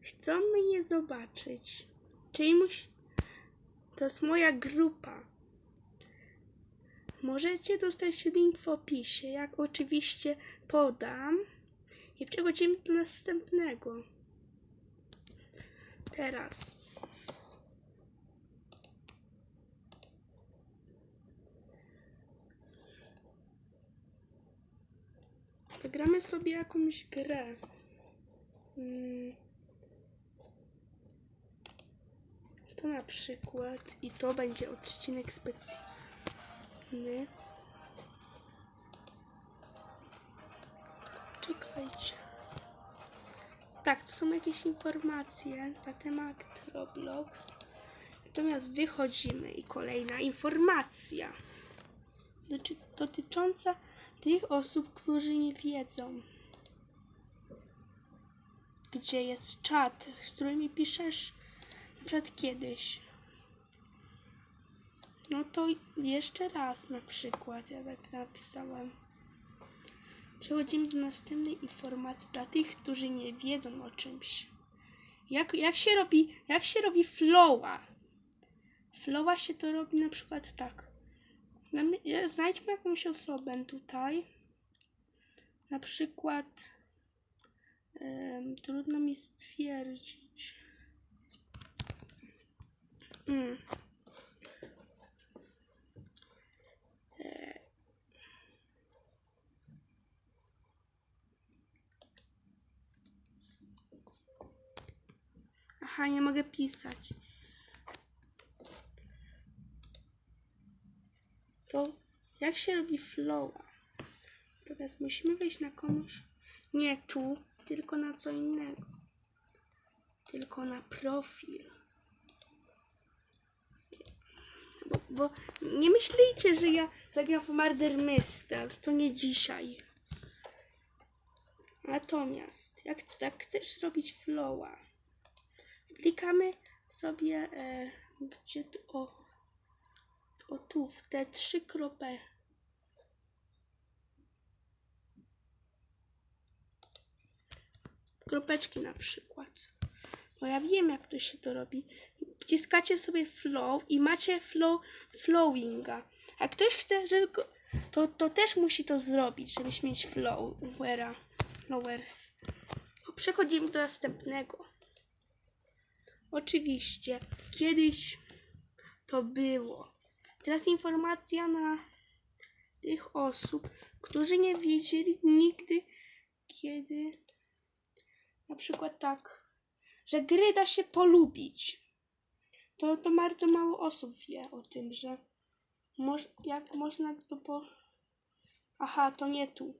chcą mnie zobaczyć. Czyli. To jest moja grupa. Możecie dostać link w opisie, jak oczywiście podam. I przechodzimy do następnego. Teraz. Zagramy sobie jakąś grę. Mm. To na przykład i to będzie odcinek specjalny. Czekajcie. Tak, to są jakieś informacje na temat Roblox. Natomiast wychodzimy i kolejna informacja doty- dotycząca tych osób, którzy nie wiedzą, gdzie jest czat, z którymi piszesz przykład kiedyś. No to jeszcze raz na przykład, ja tak napisałem. Przechodzimy do następnej informacji dla tych, którzy nie wiedzą o czymś. Jak, jak się robi, jak się robi flowa? Flowa się to robi na przykład tak. E, Znajdźmy jakąś osobę tutaj. Na przykład em, trudno mi stwierdzić. Mm. E. Aha, nie mogę pisać. To jak się robi flowa? Teraz musimy wejść na komuś. Nie tu, tylko na co innego. Tylko na profil. Bo, nie myślicie, że ja zagram w Murder Myster. To nie dzisiaj. Natomiast, jak, jak chcesz robić flowa, klikamy sobie, e, gdzie tu, o, o tu, w te trzy kropel. Kropeczki na przykład. Bo ja wiem, jak to się to robi. Wciskacie sobie flow i macie flow, flowinga. A ktoś chce, żeby go, to, to też musi to zrobić, żeby mieć flowera. Flowers. Przechodzimy do następnego. Oczywiście, kiedyś to było. Teraz informacja na tych osób, którzy nie wiedzieli nigdy, kiedy na przykład tak, że gry da się polubić. To, to bardzo mało osób wie o tym, że moż, jak można to po... Aha, to nie tu.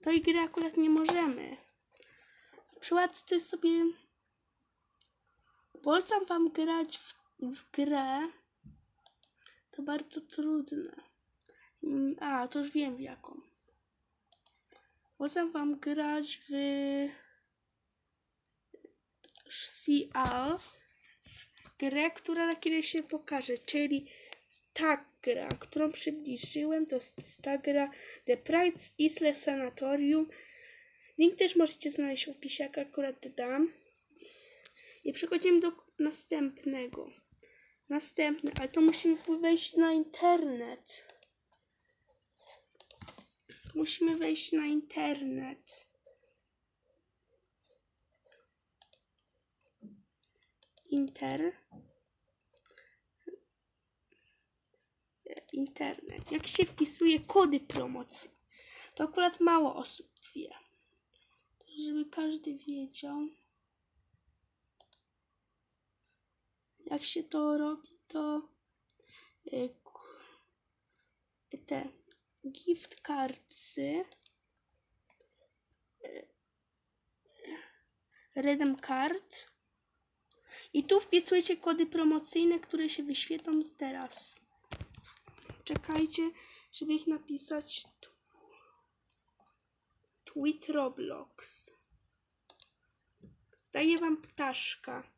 Tej gry akurat nie możemy. Na przykład ty sobie... Polecam wam grać w, w grę. To bardzo trudne. Mm, A, to już wiem w jaką. Polecam wam grać w CL. Grę, która kiedyś się pokaże, czyli ta gra, którą przybliżyłem, to jest ta gra The Pride Isle Sanatorium. Link też możecie znaleźć w opisie, jak akurat dam. I przechodzimy do następnego. Następny, ale to musimy wejść na internet. Musimy wejść na internet. Inter. Internet. Jak się wpisuje kody promocji, to akurat mało osób wie. Żeby każdy wiedział. Jak się to robi, to y, k- te gift cardsy y, redeem card i tu wpisujecie kody promocyjne, które się wyświetlą teraz. Czekajcie, żeby ich napisać. Tweet Roblox. Zdaję wam ptaszka.